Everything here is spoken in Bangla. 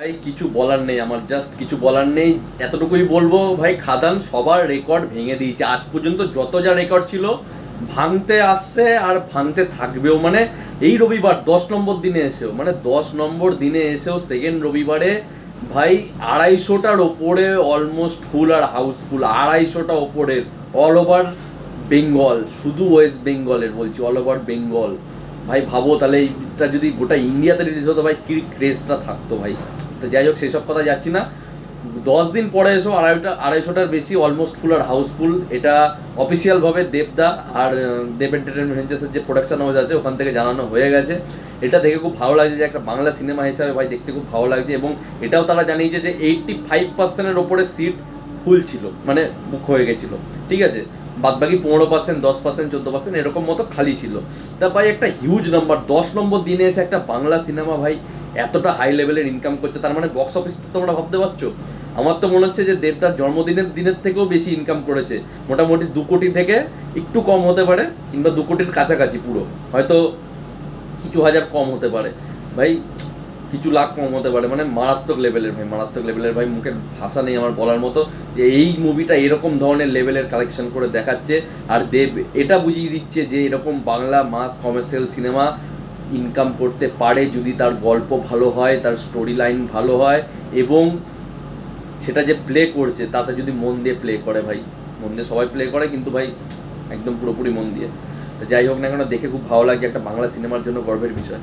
ভাই, কিছু বলার নেই, আমার জাস্ট কিছু বলার নেই। এতটুকুই বলব, ভাই, খাদান সবার রেকর্ড ভেঙে দিয়েছে। আজ পর্যন্ত যত যা রেকর্ড ছিল, ভাঙতে আসছে আর ভাঙতে থাকবেও। মানে এই রবিবার, দশ নম্বর দিনে এসেও মানে দশ নম্বর দিনে এসেও সেকেন্ড রবিবারে, ভাই, আড়াইশোটার ওপরে অলমোস্ট ফুল আর হাউসফুল আড়াইশোটা ওপরের অল ওভার বেঙ্গল শুধু ওয়েস্ট বেঙ্গলের বলছি অল ওভার বেঙ্গল ভাই ভাবো, তাহলে এইটা যদি গোটা ইন্ডিয়াতে রিলিজ হতো, ভাই, কি ক্রেজটা থাকতো ভাই? তো যাই হোক সেসব কথা যাচ্ছি না। দশ দিন পরে এসো, আড়াইটা, আড়াইশোটার বেশি অলমোস্ট ফুল আর হাউসফুল এটা অফিসিয়ালভাবে দেবদা আর দেব এন্টারটেনমেন্টের যে প্রোডাকশন হাউস আছে, ওখান থেকে জানানো হয়ে গেছে। এটা দেখে খুব ভালো লাগছে যে একটা বাংলা সিনেমা হিসাবে ভাই দেখতে খুব ভালো লাগছে এবং এটাও তারা জানিয়েছে যে এইটটি ফাইভ পার্সেন্টের ওপরে সিট ফুল ছিল মানে বুক হয়ে গেছিল। ঠিক আছে? বাদ বাকি পনেরো পার্সেন্ট দশ পার্সেন্ট চোদ্দ পার্সেন্ট এরকম মতো খালি ছিল। তা ভাই একটা হিউজ নাম্বার দশ নম্বর দিনে এসে একটা বাংলা সিনেমা ভাই এতটা হাই লেভেলের ইনকাম করছে, তার মানে বক্স অফিসটা তোমরা ভাবতে পারছ? আমার তো মনে হচ্ছে যে দেবদার জন্মদিনের দিনের থেকেও বেশি ইনকাম করেছে। মোটামুটি দু কোটি থেকে একটু কম হতে পারে, কিংবা দু কোটির কাছাকাছি পুরো। হয়তো কিছু হাজার কম হতে পারে। ভাই কিছু লাখ কম হতে পারে মানে মারাত্মক লেভেলের ভাই, মারাত্মক লেভেলের ভাই মুখের ভাষা নেই আমার বলার মতো। যে এই মুভিটা এরকম ধরনের লেভেলের কালেকশন করে দেখাচ্ছে, আর দেব এটা বুঝিয়ে দিচ্ছে যে এরকম Bangla mass commercial cinema income করতে পারে যদি তার গল্প ভালো হয়, তার স্টোরি লাইন ভালো হয়, এবং সেটা যে প্লে করছে, তাতে যদি মন দিয়ে প্লে করে ভাই। মন দিয়ে সবাই প্লে করে, কিন্তু ভাই একদম পুরোপুরি মন দিয়ে। যাই হোক না কেন, দেখে খুব ভালো লাগে একটা বাংলা সিনেমার জন্য গর্বের বিষয়।